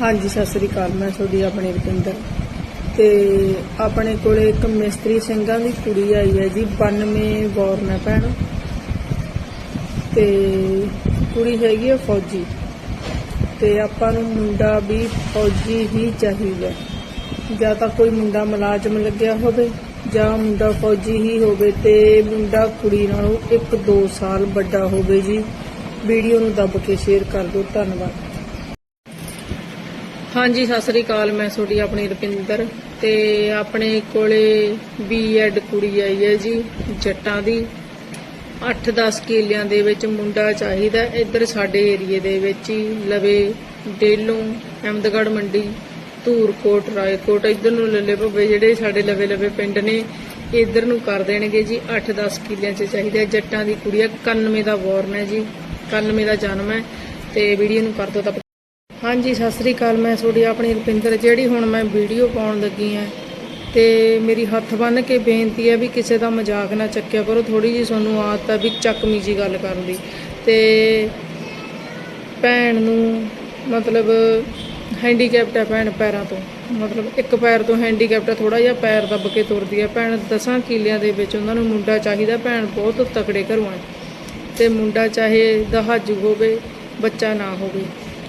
ਹਾਂਜੀ, ਸਤਿ ਸ੍ਰੀ ਅਕਾਲ, ਮੈਂ ਤੁਹਾਡੀ ਆਪਣੇ ਰੁਪਿੰਦਰ। ਤੇ ਆਪਣੇ ਕੋਲੇ ਇੱਕ ਮਿਸਤਰੀ ਸਿੰਘਾਂ ਦੀ ਕੁੜੀ ਆਈ ਹੈ ਜੀ 92 ਬੌਰਨ ਹੈ ਭੈਣ। ਤੇ ਕੁੜੀ ਹੈਗੀ ਹੈ ਫੌਜੀ। ਤੇ ਆਪਾਂ ਨੂੰ ਮੁੰਡਾ ਵੀ ਫੌਜੀ ਹੀ ਚਾਹੀਦਾ। ਜਾਂ ਤਾਂ ਕੋਈ ਮੁੰਡਾ ਮੁਲਾਜ਼ਮ ਲੱਗਿਆ ਹੋਵੇ, ਜਾਂ ਮੁੰਡਾ ਫੌਜੀ ਹੀ ਹੋਵੇ ਤੇ ਮੁੰਡਾ ਕੁੜੀ ਨਾਲੋਂ 1-2 ਸਾਲ ਵੱਡਾ ਹੋਵੇ ਜੀ। ਵੀਡੀਓ ਨੂੰ ਦੱਬ ਕੇ ਸ਼ੇਅਰ ਕਰ ਦਿਓ, ਧੰਨਵਾਦ। ਹਾਂਜੀ, ਸਤਿ ਸ੍ਰੀ ਅਕਾਲ, ਮੈਂ ਤੁਹਾਡੀ ਆਪਣੀ ਰੁਪਿੰਦਰ ਤੇ ਆਪਣੇ ਕੋਲੇ ਬੀਐਡ ਕੁੜੀ ਆਈ ਹੈ ਜੀ, ਜੱਟਾਂ ਦੀ 8-10 ਕਿਲਿਆਂ ਦੇ ਵਿੱਚ ਮੁੰਡਾ ਚਾਹੀਦਾ ਇੱਧਰ ਸਾਡੇ ਏਰੀਏ ਦੇ ਵਿੱਚ ਹੀ, ਲਵੇ ਡੇਲੋਂ, ਅਹਿਮਦਗੜ੍ਹ ਮੰਡੀ, ਧੂਰਕੋਟ, ਰਾਏਕੋਟ, ਇੱਧਰ ਨੂੰ ਲੱਲੇ ਭੱਬੇ ਜਿਹੜੇ ਸਾਡੇ ਲਵੇ ਲਵੇ ਪਿੰਡ ਨੇ, ਇੱਧਰ ਨੂੰ ਕਰ ਦੇਣਗੇ ਜੀ 8-10 ਕਿਲਿਆਂ 'ਚ ਚਾਹੀਦਾ ਹੈ। ਜੱਟਾਂ ਦੀ ਕੁੜੀ ਹੈ 91 ਦਾ ਬੋਰਨ ਹੈ ਜੀ 91 ਦਾ ਜਨਮ ਹੈ ਤੇ ਵੀਡੀਓ ਨੂੰ ਕਰ ਦਿਓ ਤਾਂ ਹਾਂਜੀ, ਸਤਿ ਸ੍ਰੀ ਅਕਾਲ। ਮੈਂ ਤੁਹਾਡੀ ਆਪਣੀ ਰੁਪਿੰਦਰ, ਜਿਹੜੀ ਹੁਣ ਮੈਂ ਵੀਡੀਓ ਪਾਉਣ ਲੱਗੀ ਆ ਤੇ ਮੇਰੀ ਹੱਥ ਬੰਨ ਕੇ ਬੇਨਤੀ ਹੈ ਵੀ ਕਿਸੇ ਦਾ ਮਜ਼ਾਕ ਨਾ ਚੱਕਿਆ ਕਰੋ। ਥੋੜੀ ਜੀ ਤੁਹਾਨੂੰ ਆਦਤ ਆ ਵੀ ਚੱਕਮੀ ਜੀ ਗੱਲ ਕਰਨ ਦੀ। ਤੇ ਭੈਣ ਨੂੰ ਮਤਲਬ ਹੈਂਡੀਕੈਪਟ ਹੈ ਭੈਣ ਪੈਰਾਂ ਤੋਂ। ਮਤਲਬ ਇੱਕ ਪੈਰ ਤੋਂ ਹੈਂਡੀਕੈਪਟ ਹੈ ਥੋੜਾ ਜਿਹਾ ਪੈਰ ਦੱਬ ਕੇ ਤੁਰਦੀ ਹੈ। ਭੈਣ ਦਸਾਂ ਕਿਲਿਆਂ ਦੇ ਵਿੱਚ ਉਹਨਾਂ ਨੂੰ ਮੁੰਡਾ ਚਾਹੀਦਾ। ਭੈਣ ਬਹੁਤ ਤਕੜੇ ਘਰੋਂ ਹੈ। ਤੇ ਮੁੰਡਾ ਚਾਹੇ ਦਹਾਜੂ ਹੋਵੇ, ਬੱਚਾ ਨਾ ਹੋਵੇ।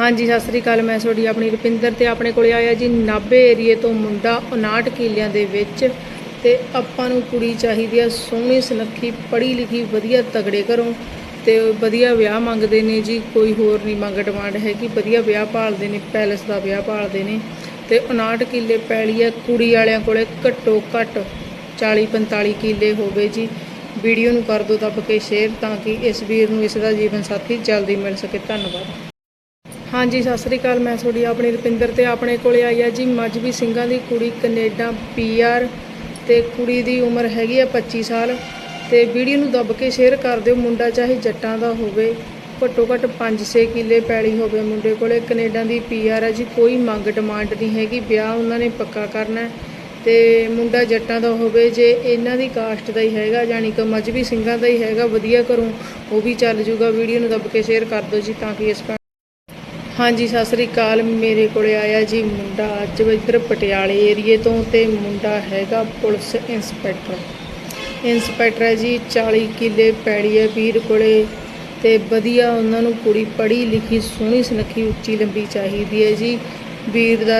ਹਾਂਜੀ, ਸਤਿ ਸ੍ਰੀ ਅਕਾਲ। ਮੈਂ ਤੁਹਾਡੀ ਆਪਣੀ ਰੁਪਿੰਦਰ ਤੇ ਆਪਣੇ ਕੋਲੇ ਆਇਆ ਜੀ ਨਾਭੇ ਏਰੀਏ ਤੋਂ ਮੁੰਡਾ 59 ਕਿੱਲਿਆਂ ਦੇ ਵਿੱਚ ਤੇ ਆਪਾਂ ਨੂੰ ਕੁੜੀ ਚਾਹੀਦੀ ਆ, ਸੋਹਣੀ ਸੁਨੱਖੀ, ਪੜ੍ਹੀ ਲਿਖੀ, ਵਧੀਆ ਤਗੜੇ ਘਰੋਂ ਤੇ ਵਧੀਆ ਵਿਆਹ ਮੰਗਦੇ ਨੇ ਜੀ, ਕੋਈ ਹੋਰ ਨਹੀਂ ਮੰਗ ਡਿਮਾਂਡ ਹੈਗੀ, ਵਧੀਆ ਵਿਆਹ ਭਾਲਦੇ ਨੇ, ਪੈਲਸ ਦਾ ਵਿਆਹ ਭਾਲਦੇ ਨੇ ਤੇ 59 ਕਿੱਲੇ ਪੈਲੀ ਆ, ਕੁੜੀ ਵਾਲਿਆਂ ਕੋਲੇ ਘੱਟੋ ਘੱਟ 40 45 ਕਿੱਲੇ ਹੋਵੇ ਜੀ। ਵੀਡੀਓ ਨੂੰ ਕਰ ਦਿਓ ਦੱਬ ਕੇ, ਸ਼ੇਅਰ ਤਾਂ ਕਿ ਇਸ ਵੀਰ ਨੂੰ ਇਸ ਦਾ ਜੀਵਨ ਸਾਥੀ ਜਲਦੀ ਮਿਲ ਸਕੇ। ਧੰਨਵਾਦ। ਹਾਂਜੀ, ਸਤਿ ਸ੍ਰੀ ਅਕਾਲ। ਮੈਂ ਤੁਹਾਡੀ, ਆਪਣੀ ਰੁਪਿੰਦਰ ਤੇ ਆਪਣੇ ਕੋਲੇ ਆਈ ਆ ਜੀ। ਮਜਬੀ ਸਿੰਘਾਂ ਦੀ ਕੁੜੀ ਕੈਨੇਡਾ ਪੀਆਰ ਤੇ ਕੁੜੀ ਦੀ ਉਮਰ ਹੈਗੀ ਆ 25 ਸਾਲ। ਤੇ ਵੀਡੀਓ ਨੂੰ ਦੱਬ ਕੇ ਸ਼ੇਅਰ ਕਰ ਦਿਓ। ਮੁੰਡਾ ਚਾਹੇ ਜੱਟਾਂ ਦਾ ਹੋਵੇ, ਘੱਟੋ ਘੱਟ 5-6 ਕਿੱਲੇ ਪੈਲੀ ਹੋਵੇ ਮੁੰਡੇ ਕੋਲੇ। ਕੈਨੇਡਾ ਦੀ ਪੀਆਰ ਹੈ ਜੀ। ਕੋਈ ਮੰਗ ਡਿਮਾਂਡ ਨਹੀਂ ਹੈਗੀ। ਵਿਆਹ ਉਹਨਾਂ ਨੇ ਪੱਕਾ ਕਰਨਾ ਹੈ। ਤੇ ਮੁੰਡਾ ਜੱਟਾਂ ਦਾ ਹੋਵੇ, ਜੇ ਇਹਨਾਂ ਦੀ ਕਾਸਟ ਦਾ ਹੀ ਹੈਗਾ ਜਾਨੀ ਕਿ ਮਜਬੀ ਸਿੰਘਾਂ ਦਾ ਹੀ ਹੈਗਾ, ਵਧੀਆ ਘਰੋਂ ਉਹ ਵੀ ਚੱਲ ਜੂਗਾ। ਵੀਡੀਓ ਨੂੰ ਦੱਬ ਕੇ ਸ਼ੇਅਰ ਕਰ ਦਿਓ ਜੀ ਤਾਂ ਕਿ ਇਸ ਹਾਂਜੀ, ਸਤਿ ਸ੍ਰੀ ਅਕਾਲ। ਮੇਰੇ ਕੋਲੇ ਆਇਆ ਜੀ ਮੁੰਡਾ। ਅੱਜ ਇੱਧਰ ਪਟਿਆਲੇ ਏਰੀਏ ਤੋਂ ਤੇ ਮੁੰਡਾ ਹੈਗਾ ਪੁਲਿਸ ਇੰਸਪੈਕਟਰ। ਇੰਸਪੈਕਟਰ ਹੈ ਜੀ 40 ਕਿੱਲੇ ਪੈੜੀ ਹੈ ਵੀਰ ਕੋਲੇ ਤੇ ਵਧੀਆ ਉਹਨਾਂ ਨੂੰ ਕੁੜੀ ਪੜ੍ਹੀ ਲਿਖੀ, ਸੋਹਣੀ ਸੁਨੱਖੀ, ਉੱਚੀ ਲੰਬੀ ਚਾਹੀਦੀ ਹੈ ਜੀ। ਵੀਰ ਦਾ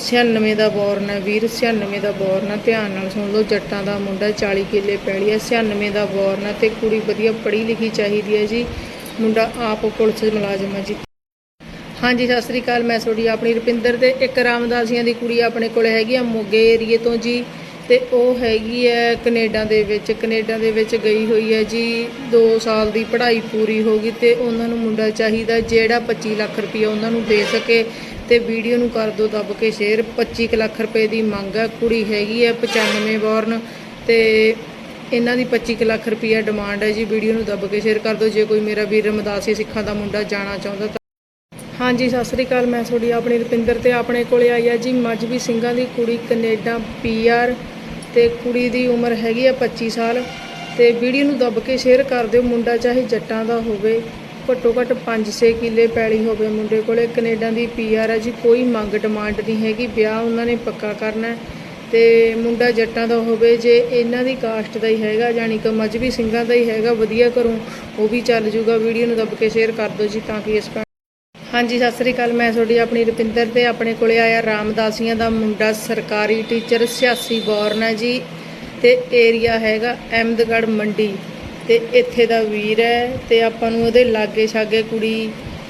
96 ਦਾ ਬੋਰਨ ਹੈ ਵੀਰ 96 ਦਾ ਬੋਰਨ ਹੈ। ਧਿਆਨ ਨਾਲ ਸੁਣ ਲਓ, ਜੱਟਾਂ ਦਾ ਮੁੰਡਾ 40 ਕਿੱਲੇ ਪੈੜੀ ਹੈ 96 ਦਾ ਬੋਰਨ ਹੈ ਤੇ ਕੁੜੀ ਵਧੀਆ ਪੜ੍ਹੀ ਲਿਖੀ ਚਾਹੀਦੀ ਹੈ ਜੀ। ਮੁੰਡਾ ਆਪ ਪੁਲਿਸ ਮੁਲਾਜ਼ਮ ਹੈ ਜੀ। ਹਾਂਜੀ, ਸਤਿ ਸ੍ਰੀ ਅਕਾਲ। ਮੈਂ ਤੁਹਾਡੀ ਆਪਣੀ ਰੁਪਿੰਦਰ ਤੇ ਇੱਕ ਰਾਮਦਾਸੀਆਂ ਦੀ ਕੁੜੀ ਆਪਣੇ ਕੋਲ ਹੈਗੀ ਆ ਮੋਗੇ ਏਰੀਏ ਤੋਂ ਜੀ। ਤੇ ਉਹ ਹੈਗੀ ਹੈ ਕੈਨੇਡਾ ਦੇ ਵਿੱਚ, ਕੈਨੇਡਾ ਦੇ ਵਿੱਚ ਗਈ ਹੋਈ ਹੈ ਜੀ। 2 ਸਾਲ ਦੀ ਪੜ੍ਹਾਈ ਪੂਰੀ ਹੋ ਗਈ ਤੇ ਉਹਨਾਂ ਨੂੰ ਮੁੰਡਾ ਚਾਹੀਦਾ ਜਿਹੜਾ 25 ਲੱਖ ਰੁਪਏ ਉਹਨਾਂ ਨੂੰ ਦੇ ਸਕੇ। ਤੇ ਵੀਡੀਓ ਨੂੰ ਕਰ ਦਿਓ ਦੱਬ ਕੇ ਸ਼ੇਅਰ। 25 ਕੁ ਲੱਖ ਰੁਪਏ ਦੀ ਮੰਗ ਹੈ ਕੁੜੀ ਹੈਗੀ ਹੈ 95 ਬੋਰਨ ਤੇ ਇਹਨਾਂ ਦੀ 25 ਕੁ ਲੱਖ ਰੁਪਏ ਡਿਮਾਂਡ ਹੈ ਜੀ। ਵੀਡੀਓ ਨੂੰ ਦੱਬ ਕੇ ਸ਼ੇਅਰ ਕਰ ਦਿਓ ਜੇ ਕੋਈ ਮੇਰਾ ਵੀਰ ਰਮਦਾਸੀ ਸਿੱਖਾਂ ਦਾ ਮੁੰਡਾ ਜਾਣਾ ਚਾਹੁੰਦਾ ਤਾਂ ਹਾਂਜੀ, ਸਤਿ ਸ੍ਰੀ ਅਕਾਲ, ਮੈਂ ਤੁਹਾਡੀ ਆਪਣੀ ਰੁਪਿੰਦਰ ਤੇ ਆਪਣੇ ਕੋਲੇ ਆਈ ਆ ਜੀ ਮਜਬੀ ਸਿੰਘਾਂ ਦੀ ਕੁੜੀ ਕੈਨੇਡਾ ਪੀਆਰ ਤੇ ਕੁੜੀ ਦੀ ਉਮਰ ਹੈਗੀ ਆ 25 ਸਾਲ ਤੇ ਵੀਡੀਓ ਨੂੰ ਦੱਬ ਕੇ ਸ਼ੇਅਰ ਕਰ ਦਿਓ, ਮੁੰਡਾ ਚਾਹੇ ਜੱਟਾਂ ਦਾ ਹੋਵੇ, ਘੱਟੋ ਘੱਟ 5-6 ਕਿੱਲੇ ਪੈਲੀ ਹੋਵੇ ਮੁੰਡੇ ਕੋਲੇ, ਕੈਨੇਡਾ ਦੀ ਪੀਆਰ ਹੈ ਜੀ, ਕੋਈ ਮੰਗ ਡਿਮਾਂਡ ਨਹੀਂ ਹੈਗੀ, ਵਿਆਹ ਉਹਨਾਂ ਨੇ ਪੱਕਾ ਕਰਨਾ ਹੈ ਤੇ ਮੁੰਡਾ ਜੱਟਾਂ ਦਾ ਹੋਵੇ, ਜੇ ਇਹਨਾਂ ਦੀ ਕਾਸਟ ਦਾ ਹੀ ਹੈਗਾ ਜਾਨੀ ਕਿ ਮਜਬੀ ਸਿੰਘਾਂ ਦਾ ਹੀ ਹੈਗਾ, ਵਧੀਆ ਘਰੋਂ ਉਹ ਵੀ ਚੱਲ ਜੂਗਾ, ਵੀਡੀਓ ਨੂੰ ਦੱਬ ਕੇ ਸ਼ੇਅਰ ਕਰ ਦਿਓ ਜੀ, ਤਾਂ ਕਿ ਇਸ ਹਾਂਜੀ, ਸਤਿ ਸ੍ਰੀ ਅਕਾਲ। ਮੈਂ ਤੁਹਾਡੀ ਆਪਣੀ ਰੁਪਿੰਦਰ ਤੇ ਆਪਣੇ ਕੋਲੇ ਆਇਆ ਰਾਮਦਾਸੀਆਂ ਦਾ ਮੁੰਡਾ, ਸਰਕਾਰੀ ਟੀਚਰ 86 ਬੋਰਨ ਹੈ ਜੀ ਤੇ ਏਰੀਆ ਹੈਗਾ ਅਹਿਮਦਗੜ੍ਹ ਮੰਡੀ ਤੇ ਇੱਥੇ ਦਾ ਵੀਰ ਹੈ ਤੇ ਆਪਾਂ ਨੂੰ ਉਹਦੇ ਲਾਗੇ ਛਾਗੇ ਕੁੜੀ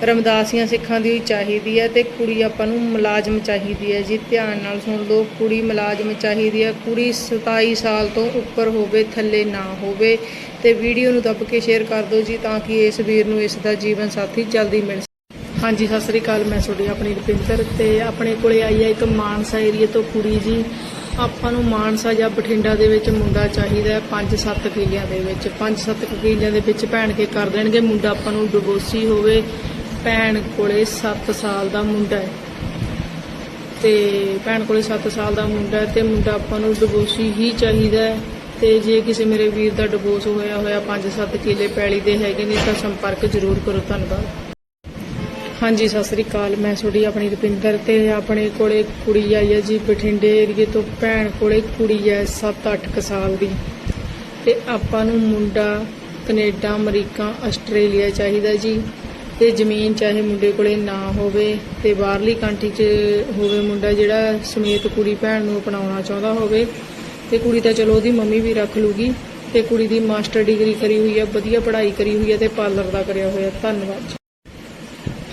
ਰਮਦਾਸੀਆਂ ਸਿੱਖਾਂ ਦੀ ਚਾਹੀਦੀ ਹੈ ਤੇ ਕੁੜੀ ਆਪਾਂ ਨੂੰ ਮੁਲਾਜ਼ਮ ਚਾਹੀਦੀ ਹੈ ਜੀ। ਧਿਆਨ ਨਾਲ ਸੁਣ ਲਓ, ਕੁੜੀ ਮੁਲਾਜ਼ਮ ਚਾਹੀਦੀ ਹੈ, ਕੁੜੀ 27 ਸਾਲ ਤੋਂ ਉੱਪਰ ਹੋਵੇ, ਥੱਲੇ ਨਾ ਹੋਵੇ ਤੇ ਵੀਡੀਓ ਨੂੰ ਦੱਬ ਕੇ ਸ਼ੇਅਰ ਕਰ ਦਿਓ ਜੀ ਤਾਂ ਕਿ ਇਸ ਵੀਰ ਨੂੰ ਇਸ ਦਾ ਜੀਵਨ ਸਾਥੀ ਜਲਦੀ ਮਿਲ ਹਾਂਜੀ, ਸਤਿ ਸ੍ਰੀ ਅਕਾਲ। ਮੈਂ ਤੁਹਾਡੀ ਆਪਣੀ ਰੁਪਿੰਦਰ ਤੇ ਆਪਣੇ ਕੋਲੇ ਆਈ ਹੈ ਇੱਕ ਮਾਨਸਾ ਏਰੀਆ ਤੋਂ ਕੁੜੀ ਜੀ। ਆਪਾਂ ਨੂੰ ਮਾਨਸਾ ਜਾਂ ਬਠਿੰਡਾ ਦੇ ਵਿੱਚ ਮੁੰਡਾ ਚਾਹੀਦਾ ਹੈ 5-7 ਕਿੱਲਿਆਂ ਦੇ ਵਿੱਚ। 5-7 ਕਿਲਿਆਂ ਦੇ ਵਿੱਚ ਭੈਣ ਕੇ ਕਰ ਦੇਣਗੇ। ਮੁੰਡਾ ਆਪਾਂ ਨੂੰ ਡਿਵੋਰਸੀ ਹੋਵੇ, ਭੈਣ ਕੋਲੇ 7 ਸਾਲ ਦਾ ਮੁੰਡਾ ਹੈ। ਤੇ ਭੈਣ ਕੋਲੇ 7 ਸਾਲ ਦਾ ਮੁੰਡਾ ਹੈ ਤੇ ਮੁੰਡਾ ਆਪਾਂ ਨੂੰ ਡਿਵੋਰਸੀ ਹੀ ਚਾਹੀਦਾ ਹੈ। ਤੇ ਜੇ ਕਿਸੇ ਮੇਰੇ ਵੀਰ ਦਾ ਡਿਵੋਰਸ ਹੋਇਆ ਹੋਇਆ 5-7 ਕਿਲੇ ਪੈਲੀ ਦੇ ਹੈਗੇ ਨੇ, ਤਾਂ ਸੰਪਰਕ ਜ਼ਰੂਰ ਕਰੋ। ਧੰਨਵਾਦ। ਹਾਂਜੀ, ਸਤਿ ਸ੍ਰੀ ਅਕਾਲ। ਮੈਂ ਤੁਹਾਡੀ ਆਪਣੀ ਰੁਪਿੰਦਰ ਤੇ ਆਪਣੇ ਕੋਲੇ ਕੁੜੀ ਆਈ ਹੈ ਜੀ, ਬਠਿੰਡੇ ਏਰੀਏ ਤੋਂ ਭੈਣ ਕੋਲੇ ਕੁੜੀ ਹੈ 7-8 ਸਾਲ ਦੀ। ਤੇ ਆਪਾਂ ਨੂੰ ਮੁੰਡਾ ਕੈਨੇਡਾ, ਅਮਰੀਕਾ, ਆਸਟ੍ਰੇਲੀਆ ਚਾਹੀਦਾ ਜੀ। ਤੇ ਜ਼ਮੀਨ ਚਾਹੇ ਮੁੰਡੇ ਕੋਲੇ ਨਾ ਹੋਵੇ ਤੇ ਬਾਹਰਲੀ ਕੰਟਰੀ 'ਚ ਹੋਵੇ ਮੁੰਡਾ ਜਿਹੜਾ ਸਮੇਤ ਕੁੜੀ ਭੈਣ ਨੂੰ ਅਪਣਾਉਣਾ ਚਾਹੁੰਦਾ ਹੋਵੇ। ਤੇ ਕੁੜੀ ਤਾਂ ਚਲੋ ਉਹਦੀ ਮੰਮੀ ਵੀ ਰੱਖ ਲੂਗੀ। ਤੇ ਕੁੜੀ ਦੀ ਮਾਸਟਰ ਡਿਗਰੀ ਕਰੀ ਹੋਈ ਹੈ, ਵਧੀਆ ਪੜ੍ਹਾਈ ਕਰੀ ਹੋਈ ਹੈ ਤੇ ਪਾਰਲਰ ਦਾ ਕਰਿਆ ਹੋਇਆ। ਧੰਨਵਾਦ ਜੀ।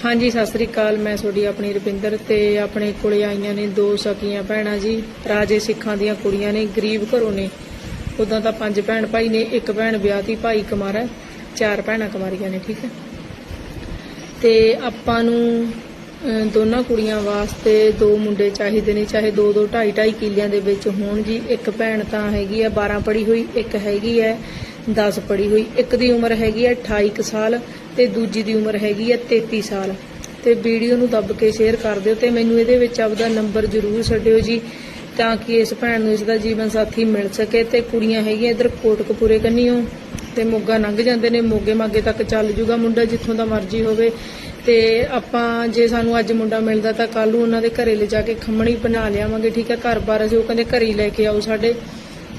ਹਾਂਜੀ, ਸਤਿ ਸ੍ਰੀ ਅਕਾਲ। ਮੈਂ ਤੁਹਾਡੀ ਆਪਣੀ ਰੁਪਿੰਦਰ ਤੇ ਆਪਣੇ ਕੋਲੇ ਆਈਆਂ ਨੇ ਦੋ ਸਕੀਆਂ ਭੈਣਾਂ ਜੀ। ਰਾਜੇ ਸਿੱਖਾਂ ਦੀਆਂ ਕੁੜੀਆਂ ਨੇ, ਗਰੀਬ ਘਰੋਂ ਨੇ। ਉਦਾਂ ਤਾਂ ਪੰਜ ਭੈਣ ਭਾਈ ਨੇ, ਇੱਕ ਭੈਣ ਵਿਆਹਤੀ ਭਾਈ ਕੁਮਾਰਾ ਚਾਰ ਭੈਣਾਂ ਕੁਮਾਰੀਆਂ ਨੇ, ਠੀਕ ਹੈ। ਤੇ ਆਪਾਂ ਨੂੰ ਦੋਨਾਂ ਕੁੜੀਆਂ ਵਾਸਤੇ ਦੋ ਮੁੰਡੇ ਚਾਹੀਦੇ ਨੇ, ਚਾਹੇ ਦੋ ਦੋ ਢਾਈ ਢਾਈ ਕਿੱਲਿਆਂ ਦੇ ਵਿੱਚ ਹੋਣ ਜੀ। ਇੱਕ ਭੈਣ ਤਾਂ ਹੈਗੀ ਆ 12 ਪੜ੍ਹੀ ਹੋਈ, ਇੱਕ ਹੈਗੀ ਹੈ। 10 ਪੜ੍ਹੀ ਹੋਈ। ਇੱਕ ਦੀ ਉਮਰ ਹੈਗੀ ਹੈ 28 ਕੁ ਸਾਲ ਤੇ ਦੂਜੀ ਦੀ ਉਮਰ ਹੈਗੀ ਹੈ 33 ਸਾਲ। ਤੇ ਵੀਡੀਓ ਨੂੰ ਦੱਬ ਕੇ ਸ਼ੇਅਰ ਕਰ ਦਿਓ ਤੇ ਮੈਨੂੰ ਇਹਦੇ ਵਿੱਚ ਆਪਦਾ ਨੰਬਰ ਜ਼ਰੂਰ ਛੱਡਿਓ ਜੀ, ਤਾਂ ਕਿ ਇਸ ਭੈਣ ਨੂੰ ਇਸ ਦਾ ਜੀਵਨ ਸਾਥੀ ਮਿਲ ਸਕੇ। ਤੇ ਕੁੜੀਆਂ ਹੈਗੀਆਂ ਇਧਰ ਕੋਟਕਪੂਰੇ ਕੰਨੀਓ, ਤੇ ਮੋਗਾ ਲੰਘ ਜਾਂਦੇ ਨੇ, ਮੋਗੇ ਮਾਗੇ ਤੱਕ ਚੱਲ ਜੂਗਾ ਮੁੰਡਾ ਜਿੱਥੋਂ ਦਾ ਮਰਜ਼ੀ ਹੋਵੇ। ਤੇ ਆਪਾਂ ਜੇ ਸਾਨੂੰ ਅੱਜ ਮੁੰਡਾ ਮਿਲਦਾ ਤਾਂ ਕੱਲ ਨੂੰ ਉਹਨਾਂ ਦੇ ਘਰੇ ਲੈ ਜਾ ਕੇ ਖੰਮਣੀ ਬਣਾ ਲਿਆਵਾਂਗੇ, ਠੀਕ ਹੈ? ਘਰ-ਬਾਰ ਅਸੀਂ ਉਹ ਕਹਿੰਦੇ ਘਰੇ ਹੀ ਲੈ ਕੇ ਆਓ ਸਾਡੇ।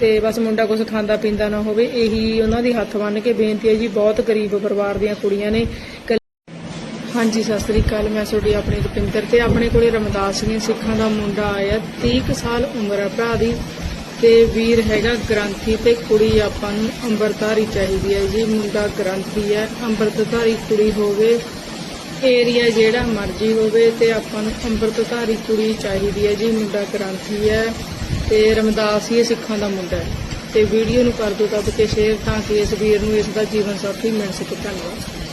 ਤੇ ਬਸ ਮੁੰਡਾ ਕੁਝ ਖਾਂਦਾ ਪੀਂਦਾ ਨਾ ਹੋਵੇ, ਇਹੀ ਉਹਨਾਂ ਦੀ ਹੱਥ ਬੰਨ ਕੇ ਬੇਨਤੀ ਹੈ ਜੀ, ਬਹੁਤ ਗਰੀਬ ਪਰਿਵਾਰ ਦੀਆਂ ਕੁੜੀਆਂ ਨੇ। ਹਾਂਜੀ, ਸਤਿ ਸ੍ਰੀ ਅਕਾਲ, ਮੈਂ ਤੁਹਾਡੀ ਆਪਣੀ ਰੁਪਿੰਦਰ ਤੇ ਆਪਣੇ ਕੋਲੇ ਰਮਦਾਸੀਆਂ ਸਿੱਖਾਂ ਦਾ ਮੁੰਡਾ ਆਇਆ 30 ਸਾਲ ਉਮਰ ਹੈ ਭਰਾ ਦੀ, ਤੇ ਵੀਰ ਹੈਗਾ ਗ੍ਰੰਥੀ ਤੇ ਕੁੜੀ ਆਪਾਂ ਨੂੰ ਅੰਮ੍ਰਿਤਧਾਰੀ ਚਾਹੀਦੀ ਹੈ ਜੀ, ਮੁੰਡਾ ਗ੍ਰੰਥੀ ਹੈ ਅੰਮ੍ਰਿਤਧਾਰੀ ਕੁੜੀ ਹੋਵੇ, ਏਰੀਆ ਜਿਹੜਾ ਮਰਜ਼ੀ ਹੋਵੇ ਤੇ ਆਪਾਂ ਨੂੰ ਅੰਮ੍ਰਿਤਧਾਰੀ ਕੁੜੀ ਚਾਹੀਦੀ ਹੈ ਜੀ, ਮੁੰਡਾ ਗ੍ਰੰਥੀ ਹੈ। ਤੇ ਇਹ ਸਿੱਖਾਂ ਦਾ ਮੁੰਡਾ ਹੈ। ਤੇ ਵੀਡੀਓ ਨੂੰ ਕਰ ਦਿਓ ਦੱਬ ਕੇ ਸ਼ੇਅਰ ਤਾਂ ਕਿ ਇਸ ਵੀਰ ਨੂੰ ਇਸ ਦਾ ਜੀਵਨ ਸਾਥੀ ਮਿਲ ਸਕੇ। ਧੰਨਵਾਦ।